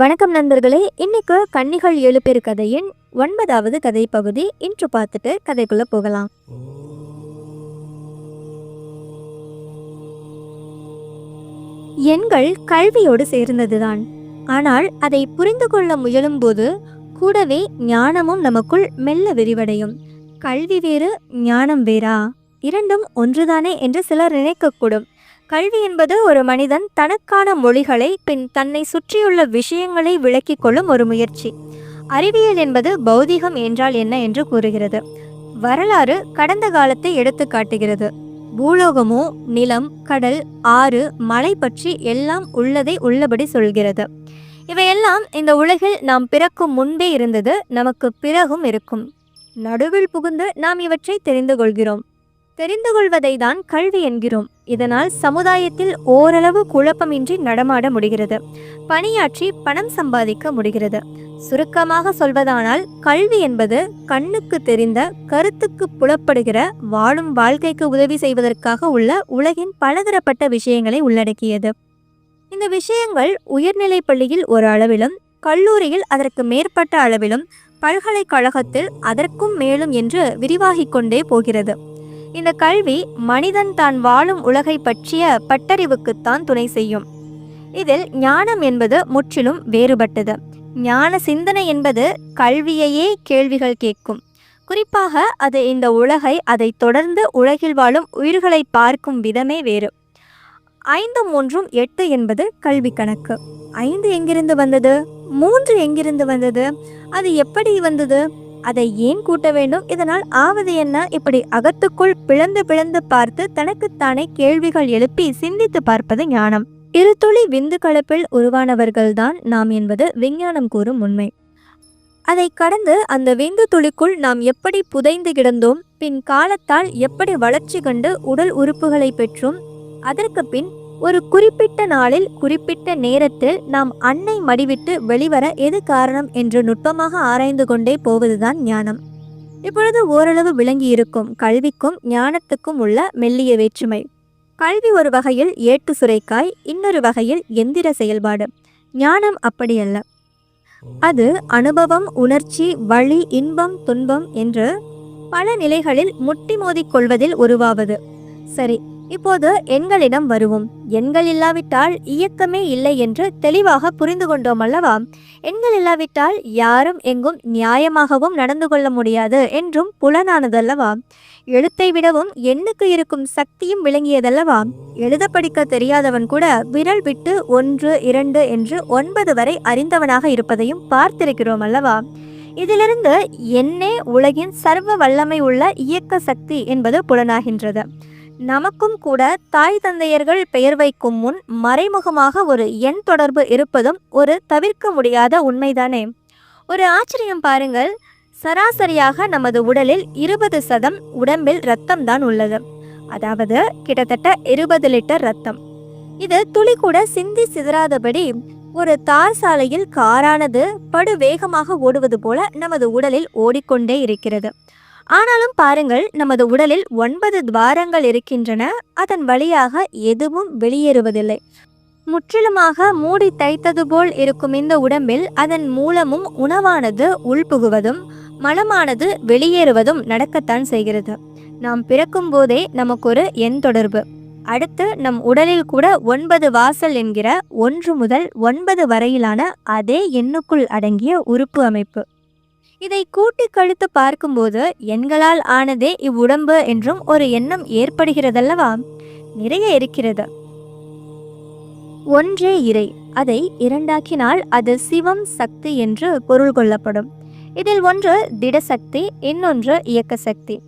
வணக்கம் நண்பர்களே இன்னைக்கு கன்னிகள் ஏழு பேர் கதையின் ஒன்பதாவது கதை பகுதி இன்று பார்த்துட்டு கதைக்குள்ள போகலாம். எண்கள் கல்வியோடு சேர்ந்ததுதான். ஆனால் அதை புரிந்து கொள்ள முயலும் போது கூடவே ஞானமும் நமக்குள் மெல்ல விரிவடையும். கல்வி வேறு ஞானம் வேறா? இரண்டும் ஒன்றுதானே என்று சிலர் நினைக்கக்கூடும். கல்வி என்பது ஒரு மனிதன் தனக்கான மொழிகளை பின் தன்னை சுற்றியுள்ள விஷயங்களை விளக்கிக் கொள்ளும் ஒரு முயற்சி. அறிவியல் என்பது பௌதிகம் என்றால் என்ன என்று கூறுகிறது. வரலாறு கடந்த காலத்தை எடுத்து காட்டுகிறது. பூலோகமோ நிலம் கடல் ஆறு மலை பற்றி எல்லாம் உள்ளதை உள்ளபடி சொல்கிறது. இவையெல்லாம் இந்த உலகில் நாம் பிறக்கும் முன்பே இருந்தது நமக்கு பிறகும் இருக்கும். நடுவில் புகுந்து நாம் இவற்றை தெரிந்து கொள்கிறோம். தெரிந்து கொள்வதை தான் கல்வி என்கிறோம். இதனால் சமுதாயத்தில் ஓரளவு குழப்பமின்றி நடமாட முடிகிறது. பணியாற்றி பணம் சம்பாதிக்க முடிகிறது. சுருக்கமாக சொல்வதானால் கல்வி என்பது கண்ணுக்கு தெரிந்த கருத்துக்கு புலப்படுகிற வாழும் வாழ்க்கைக்கு உதவி செய்வதற்காக உள்ள உலகின் பலதரப்பட்ட விஷயங்களை உள்ளடக்கியது. இந்த விஷயங்கள் உயர்நிலைப் பள்ளியில் ஒரு அளவிலும் கல்லூரியில் அதற்கு மேற்பட்ட அளவிலும் பல்கலைக்கழகத்தில் அதற்கும் மேலும் என்று விரிவாகிக் கொண்டே போகிறது. இந்த கல்வி மனிதன் தான் வாழும் உலகை பற்றிய பட்டறிவுக்குத்தான் துணை செய்யும். இதில் ஞானம் என்பது முற்றிலும் வேறுபட்டது. ஞான சிந்தனை என்பது கல்வியையே கேள்விகள் கேட்கும். குறிப்பாக அது இந்த உலகை அதை தொடர்ந்து உலகில் வாழும் உயிர்களை பார்க்கும் விதமே வேறு. ஐந்து மூன்றும் எட்டு என்பது கல்வி கணக்கு. ஐந்து எங்கிருந்து வந்தது? மூன்று எங்கிருந்து வந்தது? அது எப்படி வந்தது? அதை ஏன் கூட்ட வேண்டும்? இதனால் ஆவது என்ன? இப்படி அகத்துக்குள் பிளந்து பிளந்து பார்த்து தனக்குத்தானே கேள்விகள் எழுப்பி சிந்தித்து பார்ப்பது ஞானம். இருதுளி விந்து கலப்பில் உருவானவர்கள்தான் நாம் என்பது விஞ்ஞானம் கூறும் உண்மை. அதை கடந்து அந்த விந்து துளிக்குள் நாம் எப்படி புதைந்து கிடந்தோம்? பின் காலத்தால் எப்படி வளர்ச்சி கண்டு உடல் உறுப்புகளை பெற்றோம்? அதற்கு பின் ஒரு குறிப்பிட்ட நாளில் குறிப்பிட்ட நேரத்தில் நாம் அன்னை மடிவிட்டு வெளிவர எது காரணம் என்று நுட்பமாக ஆராய்ந்து கொண்டே போவதுதான் ஞானம். இப்பொழுது ஓரளவு விளங்கி இருக்கும் கல்விக்கும் ஞானத்துக்கும் உள்ள மெல்லிய வேற்றுமை. கல்வி ஒரு வகையில் ஏட்டு சுரைக்காய் இன்னொரு வகையில் எந்திர செயல்பாடு. ஞானம் அப்படியல்ல. அது அனுபவம் உணர்ச்சி வழி இன்பம் துன்பம் என்று பல நிலைகளில் முட்டி மோதிக் கொள்வதில் உருவாவது. சரி இப்போது எண்களிடம் வருவோம். எண்கள் இல்லாவிட்டால் இயக்கமே இல்லை என்று தெளிவாக புரிந்து கொண்டோம் அல்லவா? எண்கள் இல்லாவிட்டால் யாரும் எங்கும் நியாயமாகவும் நடந்து கொள்ள முடியாது என்றும் புலனானதல்லவா? எழுத்தை விடவும் எண்ணுக்கு இருக்கும் சக்தியும் விளங்கியதல்லவா? எழுத படிக்க தெரியாதவன் கூட விரல் விட்டு ஒன்று இரண்டு என்று ஒன்பது வரை அறிந்தவனாக இருப்பதையும் பார்த்திருக்கிறோம் அல்லவா? இதிலிருந்து என்னே உலகின் சர்வ வல்லமை உள்ள இயக்க சக்தி என்பது புலனாகின்றது. நமக்கும் கூட தாய் தந்தையர்கள் பெயர் வைக்கும் முன் மறைமுகமாக ஒரு எண் தொடர்பு இருப்பதும் ஒரு தவிர்க்க முடியாத உண்மைதானே? ஒரு ஆச்சரியம் பாருங்கள். சராசரியாக நமது உடலில் இருபது சதம் உடம்பில் ரத்தம் தான் உள்ளது. அதாவது கிட்டத்தட்ட இருபது லிட்டர் ரத்தம் இது துளி கூட சிந்தி சிதறாதபடி ஒரு தார் சாலையில் காரானது படு வேகமாக ஓடுவது போல நமது உடலில் ஓடிக்கொண்டே இருக்கிறது. ஆனாலும் பாருங்கள் நமது உடலில் ஒன்பது துவாரங்கள் இருக்கின்றன அதன் வழியாக எதுவும் வெளியேறுவதில்லை. முற்றிலுமாக மூடி தைத்தது போல் இருக்கும் இந்த உடம்பில் அதன் மூலமும் உணவானது உள்புகுவதும் மலமானது வெளியேறுவதும் நடக்கத்தான் செய்கிறது. நாம் பிறக்கும் போதே நமக்கு ஒரு எண் தொடர்பு. அடுத்து நம் உடலில் கூட ஒன்பது வாசல் என்கிற ஒன்று முதல் ஒன்பது வரையிலான அதே எண்ணுக்குள் அடங்கிய உறுப்பு அமைப்பு. இதை கூட்டி கழுத்து பார்க்கும்போது எண்களால் ஆனதே இவ்வுடம்பு என்றும் ஒரு எண்ணம் ஏற்படுகிறதல்லவா? நிறைய இருக்கிறது. ஒன்றே இறை. அதை இரண்டாக்கினால் அது சிவம் சக்தி என்று பொருள் கொள்ளப்படும். இதில் ஒன்று திடசக்தி இன்னொன்று இயக்க சக்தி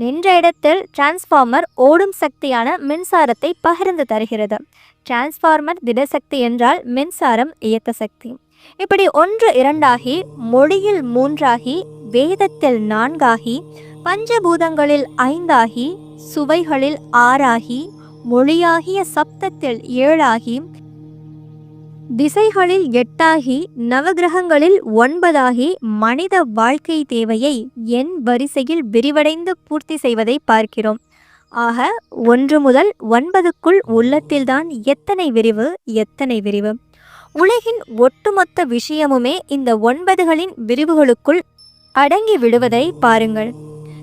நின்ற இடத்தில் டிரான்ஸ்ஃபார்மர் ஓடும் சக்தியான மின்சாரத்தை பகிர்ந்து தருகிறது. டிரான்ஸ்ஃபார்மர் திடசக்தி என்றால் மின்சாரம் இயக்க சக்தி. இப்படி ஒன்று இரண்டாகி மொழியில் மூன்றாகி வேதத்தில் நான்காகி பஞ்சபூதங்களில் ஐந்தாகி சுவைகளில் ஆறாகி மொழியாகிய சப்தத்தில் ஏழாகி திசைகளில் எட்டாகி நவகிரகங்களில் ஒன்பதாகி மனித வாழ்க்கை தேவையை என் வரிசையில் விரிவடைந்து பூர்த்தி செய்வதை பார்க்கிறோம். ஆக ஒன்று முதல் ஒன்பதுக்குள் உள்ளத்தில்தான் எத்தனை விரிவு எத்தனை விரிவு? உலகின் ஒட்டுமொத்த விஷயமுமே இந்த ஒன்பதுகளின் விரிவுகளுக்குள் அடங்கி விடுவதை பாருங்கள்.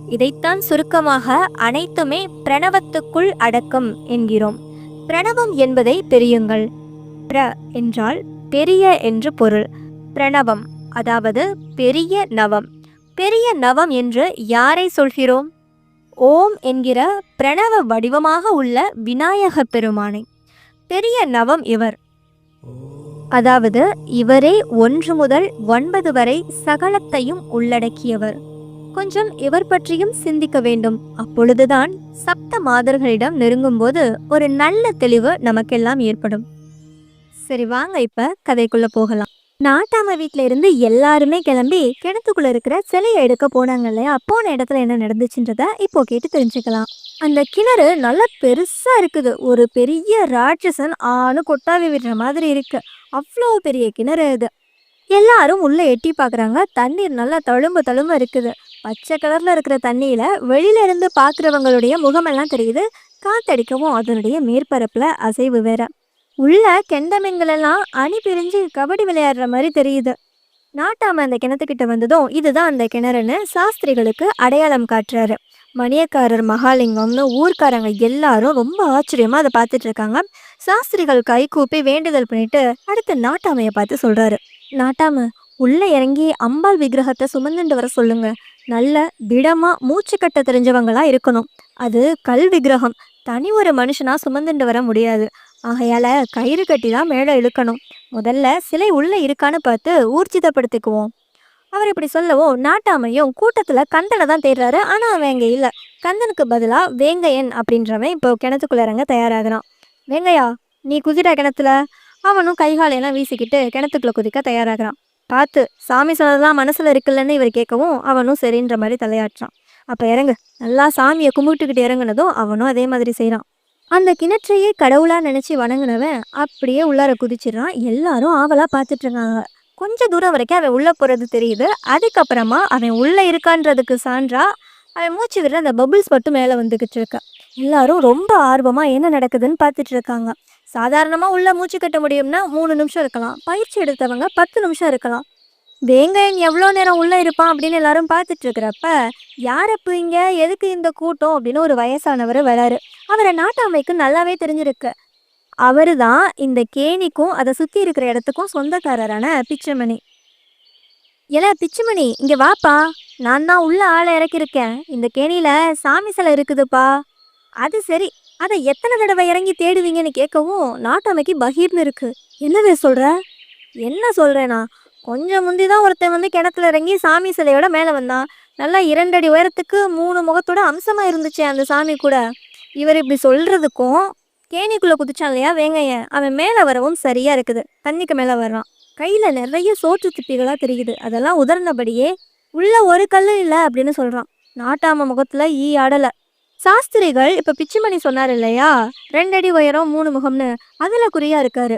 இதைத்தான் சுருக்கமாக அனைத்துமே பிரணவத்துக்குள் அடக்கம் என்கிறோம். பிரணவம் என்பதை தெரியுங்கள். பிர என்றால் பெரிய என்று பொருள். பிரணவம் அதாவது பெரிய நவம். பெரிய நவம் என்று யாரை சொல்கிறோம்? ஓம் என்கிற பிரணவ வடிவமாக உள்ள விநாயக பெருமானை. பெரிய நவம் இவர். அதாவது இவரே ஒன்று முதல் ஒன்பது வரை சகலத்தையும் உள்ளடக்கியவர். கொஞ்சம் இவர் பற்றியும் சிந்திக்க வேண்டும். அப்பொழுதுதான் சப்த மாதர்களிடம் நெருங்கும்போது ஒரு நல்ல தெளிவு நமக்கெல்லாம் ஏற்படும். சரி வாங்க இப்ப கதைக்குள்ள போகலாம். நாட்டாம வீட்டில் இருந்து எல்லாருமே கிளம்பி கிணத்துக்குள்ள இருக்கிற சிலையை எடுக்க போனாங்க இல்லையா? போன இடத்துல என்ன நடந்துச்சுன்றத இப்போ கேட்டு தெரிஞ்சுக்கலாம். அந்த கிணறு நல்லா பெருசா இருக்குது. ஒரு பெரிய ராட்சசன் ஆணு கொட்டாவி விடுற மாதிரி இருக்கு. அவ்வளோ பெரிய கிணறு இது எல்லாரும் உள்ள எட்டி பார்க்குறாங்க தண்ணீர் நல்லா தழும்பு தழும்பு இருக்குது. பச்சை கலர்ல இருக்கிற தண்ணியில வெளியில இருந்து பார்க்குறவங்களுடைய முகமெல்லாம் தெரியுது. காத்தடிக்கவும் அதனுடைய மேற்பரப்புல அசைவு வேற. உள்ள கெண்ட மீன்களெல்லாம் அணி பிரிஞ்சு கபடி விளையாடுற மாதிரி தெரியுது. நாட்டாம அந்த கிணத்துக்கிட்ட வந்ததும் இதுதான் அந்த கிணறுன்னு சாஸ்திரிகளுக்கு அடையாளம் காட்டுறாரு. மணியக்காரர் மகாலிங்கம்னு ஊர்க்காரங்க எல்லாரும் ரொம்ப ஆச்சரியமா அதை பார்த்துட்டு இருக்காங்க. சாஸ்திரிகள் கை கூப்பி வேண்டுதல் பண்ணிட்டு அடுத்து நாட்டாமைய பார்த்து சொல்றாரு. நாட்டாம உள்ள இறங்கி அம்பாள் விக்கிரகத்தை சுமந்துட்டு வர சொல்லுங்க. நல்ல திடமா மூச்சு கட்ட தெரிஞ்சவங்களா இருக்கணும். அது கல் விக்கிரகம். தனி ஒரு மனுஷனா சுமந்துட்டு வர முடியாது. ஆகையால் கயிறு கட்டி தான் மேலே இழுக்கணும். முதல்ல சிலை உள்ளே இருக்கான்னு பார்த்து ஊர்ஜிதப்படுத்திக்குவோம். அவர் இப்படி சொல்லவும் நாட்டாமையும் கூட்டத்தில் கந்தனை தான் தேடுறாரு. ஆனால் அவன் அங்க இல்லை. கந்தனுக்கு பதிலாக வேங்கையன் அப்படின்றவன் இப்போ கிணத்துக்குள்ள இறங்க தயாராகிறான். வேங்கையா நீ குதிரை கிணத்துல. அவனும் கைகாலையெல்லாம் வீசிக்கிட்டு கிணத்துக்குள்ளே குதிக்க தயாராகிறான். பார்த்து சாமி சொன்னதெல்லாம் மனசில் இருக்குல்லன்னு இவர் கேட்கவும் அவனும் சரின்ற மாதிரி தலையாட்டுறான். அப்போ இறங்கு. நல்லா சாமியை கும்பிட்டுக்கிட்டு இறங்குனதும் அவனும் அதே மாதிரி செய்கிறான் அந்த கிணற்றையே கடவுளாக நினச்சி வணங்குனவன் அப்படியே உள்ளார குதிச்சிடுறான். எல்லாரும் ஆவலாக பார்த்துட்டு இருக்காங்க தூரம் வரைக்கும் அவன் உள்ளே போகிறது தெரியுது. அதுக்கப்புறமா அவன் உள்ளே இருக்கான்றதுக்கு சான்றா அவன் மூச்சு விடுற அந்த பபுள்ஸ் மட்டும் மேலே வந்துக்கிட்டு இருக்க. எல்லாரும் ரொம்ப ஆர்வமாக என்ன நடக்குதுன்னு பார்த்துட்டு இருக்காங்க சாதாரணமாக உள்ளே மூச்சு கட்ட முடியும்னா மூணு நிமிஷம் இருக்கலாம். பயிற்சி எடுத்தவங்க பத்து நிமிஷம் இருக்கலாம். வேங்கையன் எவ்வளோ நேரம் உள்ளே இருப்பான்? அப்படின்னு எல்லாரும் பார்த்துட்டு இருக்கிறப்ப யாரப்பு இங்கே? எதுக்கு இந்த கூட்டம்? அப்படின்னு ஒரு வயசானவர் வராரு. அவரை நாட்டாமைக்கு நல்லாவே தெரிஞ்சிருக்கு. அவரு தான் இந்த கேணிக்கும் அதை சுற்றி இருக்கிற இடத்துக்கும் சொந்தக்காரரான பிச்சைமணி. ஏல பிச்சுமணி இங்கே வாப்பா. நான் தான் உள்ள ஆளை இறக்கியிருக்கேன். இந்த கேணியில் சாமி சிலை இருக்குதுப்பா. அது சரி அதை எத்தனை தடவை இறங்கி தேடுவீங்கன்னு கேட்கவும் நாட்டாமைக்கு பகீர்னு இருக்கு. என்னவே சொல்கிற என்ன சொல்கிறேன்னா கொஞ்சம் முந்தி தான் ஒருத்தன் வந்து கிணத்துல இறங்கி சாமி சிலையோட மேலே வந்தான். நல்லா இரண்டடி உயரத்துக்கு மூணு முகத்தோட அம்சமாக இருந்துச்சு அந்த சாமி கூட. இவர் இப்படி சொல்கிறதுக்கும் கேணிக்குள்ளே குதிச்சான் இல்லையா வேங்கைய அவன் மேலே வரவும் சரியாக இருக்குது. தண்ணிக்கு மேலே வர்றான். கையில் நிறைய சோற்று திப்பிகளாக தெரியுது. அதெல்லாம் உதர்ந்தபடியே உள்ள ஒரு கல் இல்லை அப்படின்னு சொல்கிறான் நாட்டாம முகத்தில் ஈ ஆடல. சாஸ்திரிகள் இப்போ பிச்சுமணி சொன்னார் இல்லையா? ரெண்டடி உயரம் மூணு முகம்னு. அதில் குறியாக இருக்காரு.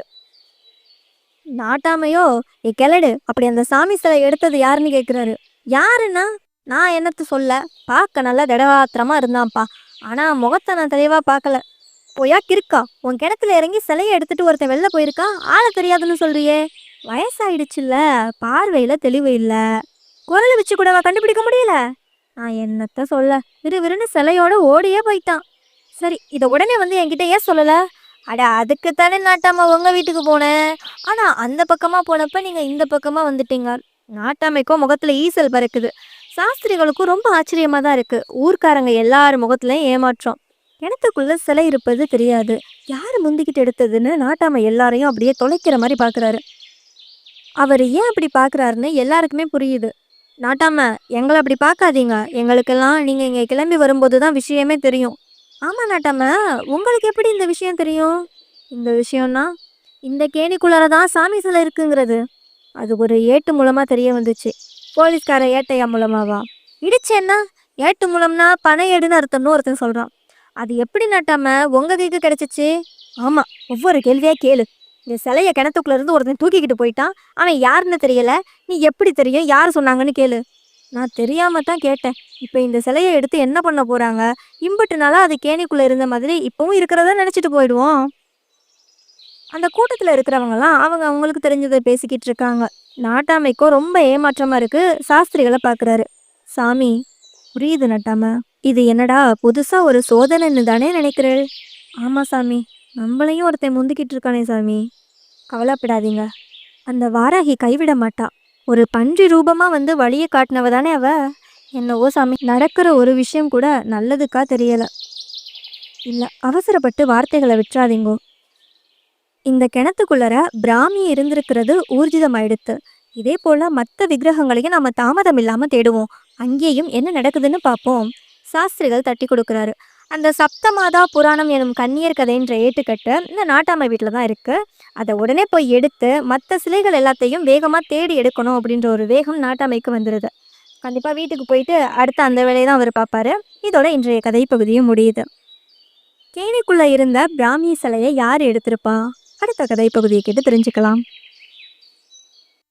நாட்டாமையோ ஏ கிளடு அப்படி அந்த சாமி சிலை எடுத்தது யாருன்னு கேட்குறாரு யாருன்னா நான் என்னத்து சொல்ல? பார்க்க நல்லா திடவாத்திரமா இருந்தான்ப்பா. ஆனா முகத்தை நான் தெளிவா பார்க்கல. போயா கிறுக்கா? உன் கிணத்துல இறங்கி சிலையை எடுத்துட்டு ஒருத்தன் வெளில போயிருக்கான். ஆளை தெரியாதுன்னு சொல்றியே. வயசாயிடுச்சுல்ல. பார்வையில தெளிவு இல்ல. குரல் வச்சு கூடவா கண்டுபிடிக்க முடியல. நான் என்னத்த சொல்ல? விறுவிறுன்னு சிலையோட ஓடியே போயிட்டான். சரி இதை உடனே வந்து என்கிட்ட ஏன் சொல்லல? அட அதுக்குத்தானே நாட்டாம உங்க வீட்டுக்கு போனேன். ஆனா அந்த பக்கமா போனப்ப நீங்க இந்த பக்கமா வந்துட்டீங்க. நாட்டாமைக்கும் முகத்துல ஈசல் பறக்குது. சாஸ்திரிகளுக்கும் ரொம்ப ஆச்சரியமாக தான் இருக்கு. ஊர்க்காரங்க எல்லார் முகத்துலையும் ஏமாற்றம். கிணத்துக்குள்ளே சிலை இருப்பது தெரியாது. யார் முந்திக்கிட்டு எடுத்ததுன்னு நாட்டாமை எல்லாரையும் அப்படியே தொலைக்கிற மாதிரி பார்க்குறாரு அவர் ஏன் அப்படி பார்க்கறாருன்னு எல்லாருக்குமே புரியுது. நாட்டாம எங்களை அப்படி பார்க்காதீங்க எங்களுக்கெல்லாம் நீங்கள் இங்கே கிளம்பி வரும்போது தான் விஷயமே தெரியும். ஆமாம் நாட்டாம உங்களுக்கு எப்படி இந்த விஷயம் தெரியும்? இந்த விஷயம்னா இந்த கேணிக்குள்ளார தான் சாமி சிலை இருக்குங்கிறது. அது ஒரு ஏட்டு மூலமாக தெரிய வந்துச்சு. போலீஸ்கார ஏட்டையா மூலமாவா? இடிச்சேன்னா ஏட்டு மூலம்னா பனை ஏடுன்னு அர்த்தம்னு ஒருத்தன் சொல்கிறான் அது எப்படி நட்டாம உங்கள் கைக்கு கிடச்சிச்சு? ஆமாம் ஒவ்வொரு கேள்வியாக கேளு. இந்த சிலையை கிணத்துக்குள்ள இருந்து ஒருத்தன் தூக்கிக்கிட்டு போயிட்டான். அவன் யாருன்னு தெரியல. நீ எப்படி தெரியும்? யார் சொன்னாங்கன்னு கேளு. நான் தெரியாம தான் கேட்டேன். இப்போ இந்த சிலையை எடுத்து என்ன பண்ண போறாங்க? இம்புட்டு அது கேணிக்குள்ளே இருந்த மாதிரி இப்பவும் இருக்கிறதா நினச்சிட்டு போயிடுவோம். அந்த கூட்டத்தில் இருக்கிறவங்கலாம் அவங்க அவங்களுக்கு தெரிஞ்சதை பேசிக்கிட்டு இருக்காங்க. நாட்டாமைக்கோ ரொம்ப ஏமாற்றமாக இருக்கு சாஸ்திரிகளை பார்க்குறாரு சாமி புரியுது நட்டாம. இது என்னடா புதுசாக ஒரு சோதனைன்னு தானே நினைக்கிறேள். ஆமாம் சாமி நம்மளையும் ஒருத்தன் முந்திக்கிட்டு இருக்கானே சாமி. கவலைப்படாதீங்க. அந்த வாராகி கைவிட மாட்டா. ஒரு பன்றி ரூபமாக வந்து வழியை காட்டினவ தானே அவ. என்னவோ சாமி நடக்கிற ஒரு விஷயம் கூட நல்லதுக்கா தெரியலை. இல்லை அவசரப்பட்டு வார்த்தைகளை விட்டுறாதீங்கோ. இந்த கிணத்துக்குள்ளர பிராமி இருந்திருக்கிறது ஊர்ஜிதமாயிடுத்து. இதே போல மற்ற விக்கிரகங்களையும் நம்ம தாமதம் இல்லாம தேடுவோம். அங்கேயும் என்ன நடக்குதுன்னு பார்ப்போம் சாஸ்திரிகள் தட்டி கொடுக்குறாரு. அந்த சப்தமாதா புராணம் எனும் கன்னியர் கதைன்ற ஏட்டுக்கட்டு இந்த நாட்டாமை வீட்டில் தான் இருக்கு. அதை உடனே போய் எடுத்து மற்ற சிலைகள் எல்லாத்தையும் வேகமாக தேடி எடுக்கணும் அப்படின்ற ஒரு வேகம் நாட்டாமைக்கு வந்துடுது கண்டிப்பாக வீட்டுக்கு போயிட்டு அடுத்த அந்த வேலையை தான் அவர் பார்ப்பாரு இதோட இன்றைய கதை பகுதியும் முடியுது. கேணிக்குள்ளே இருந்த பிராமி சிலையை யார் எடுத்திருப்பா? அடுத்த கதை பகுதியை கேட்டு தெரிஞ்சுக்கலாம்.